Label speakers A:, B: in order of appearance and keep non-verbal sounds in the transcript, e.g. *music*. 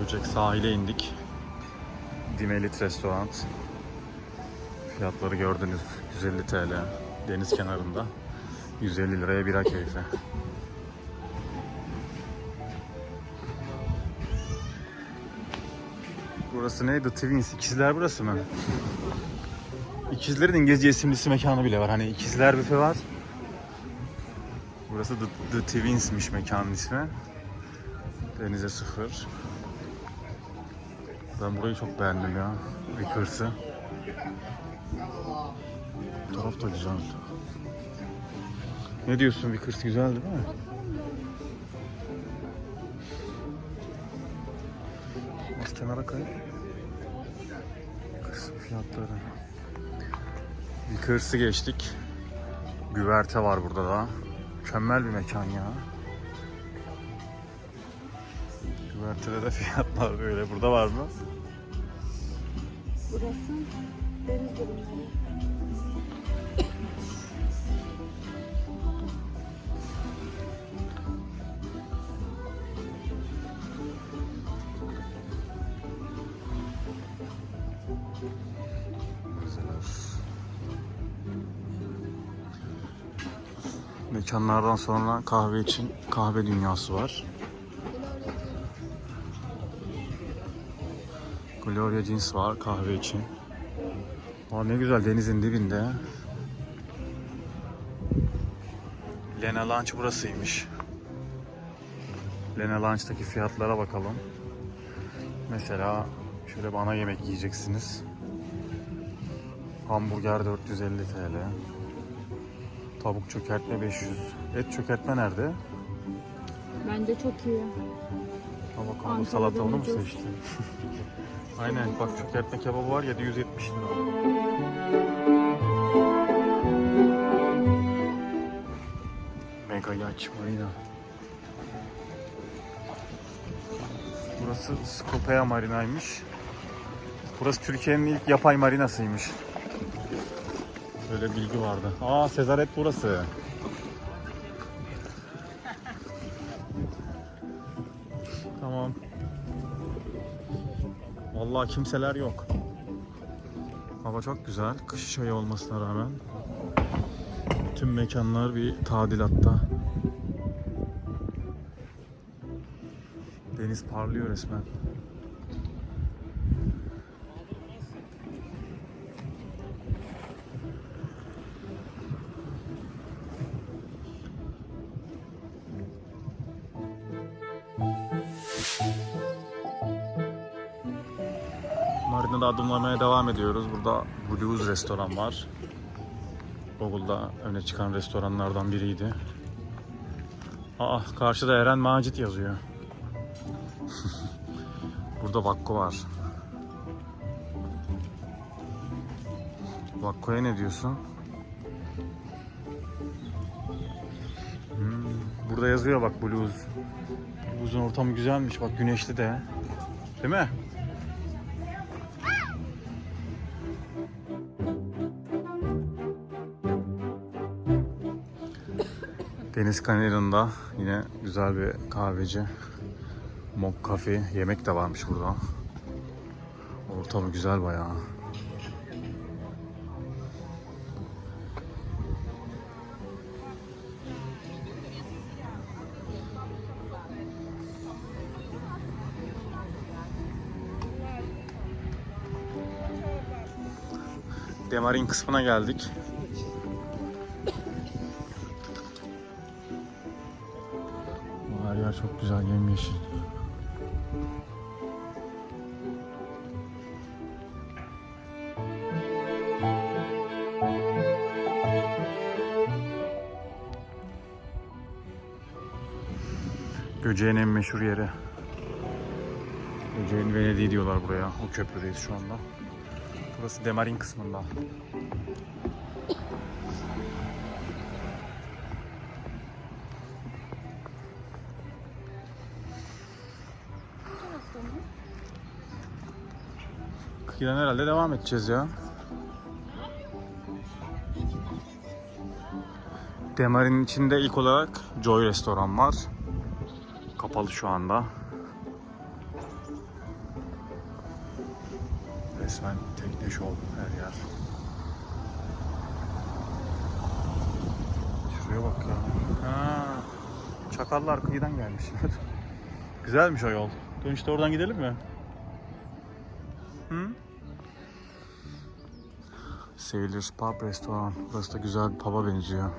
A: Göcek sahile indik. Dimelit Restoran. Fiyatları gördünüz. 150 TL. Deniz kenarında. 150 liraya bira keyfi. Burası neydi? Twins. İkizler burası mı? İkizlerin İngilizce isimlisi mekanı bile var. Hani ikizler büfe var. Burası The, The Twins'miş mekanın ismi. Denize sıfır. Ben burayı çok beğendim ya. Vickers'ı. Bu taraf da güzel. Ne diyorsun Vickers güzel değil mi? Az kenara kay. Vickers'ın fiyatları. Vickers'ı geçtik. Güverte var burada da. Mükemmel bir mekan ya. Güvertede de fiyatlar böyle. Burada var mı?
B: Burası deniz ürünleri.
A: Mekanlardan sonra kahve için kahve dünyası var. Gloria Jeans var kahve için. Aa ne güzel denizin dibinde. Lena Lunch burasıymış. Lena Lunch'taki fiyatlara bakalım. Mesela şöyle bana yemek yiyeceksiniz. Hamburger 450 TL. Tavuk çökertme 500. Et çökertme nerede?
B: Bence çok iyi. Ankara'da
A: salata onu mu seçtin? *laughs* Aynen bak çökertme kebabı var 770 lira. Mega yaç marina. Burası Skopea Marina'ymış. Burası Türkiye'nin ilk yapay marinasıymış. Böyle bilgi vardı. Aa Sezaret burası. Vallahi kimseler yok. Hava çok güzel. Kış ayı olmasına rağmen. Tüm mekanlar bir tadilatta. Deniz parlıyor resmen. Marina'da adımlamaya devam ediyoruz. Burada Blues restoran var. Google'da öne çıkan restoranlardan biriydi. Aa karşıda Eren Macit yazıyor. *laughs* Burada Vakko var. Vakko'ya ne diyorsun? Hmm, burada yazıyor bak Blues. Blues'un ortamı güzelmiş bak güneşli de. Değil mi? Deniz kenarında yine güzel bir kahveci. Mob Cafe yemek de varmış burada. Ortamı güzel bayağı. Demarin kısmına geldik. Çok güzel yemyeşil. Göceğin en meşhur yeri. Göceğin Venediği diyorlar buraya. O köprüdeyiz şu anda. Burası Demarin kısmında. Kıyıdan herhalde devam edeceğiz ya. Demarin içinde ilk olarak Joy restoran var. Kapalı şu anda. Resmen tekne şov her yer. Şuraya bak ya. Ha, çakallar kıyıdan gelmişler. *laughs* Güzelmiş o yol. Dönüşte oradan gidelim mi? Hı? Sailor's Pub Restoran. Burası da güzel bir pub'a benziyor.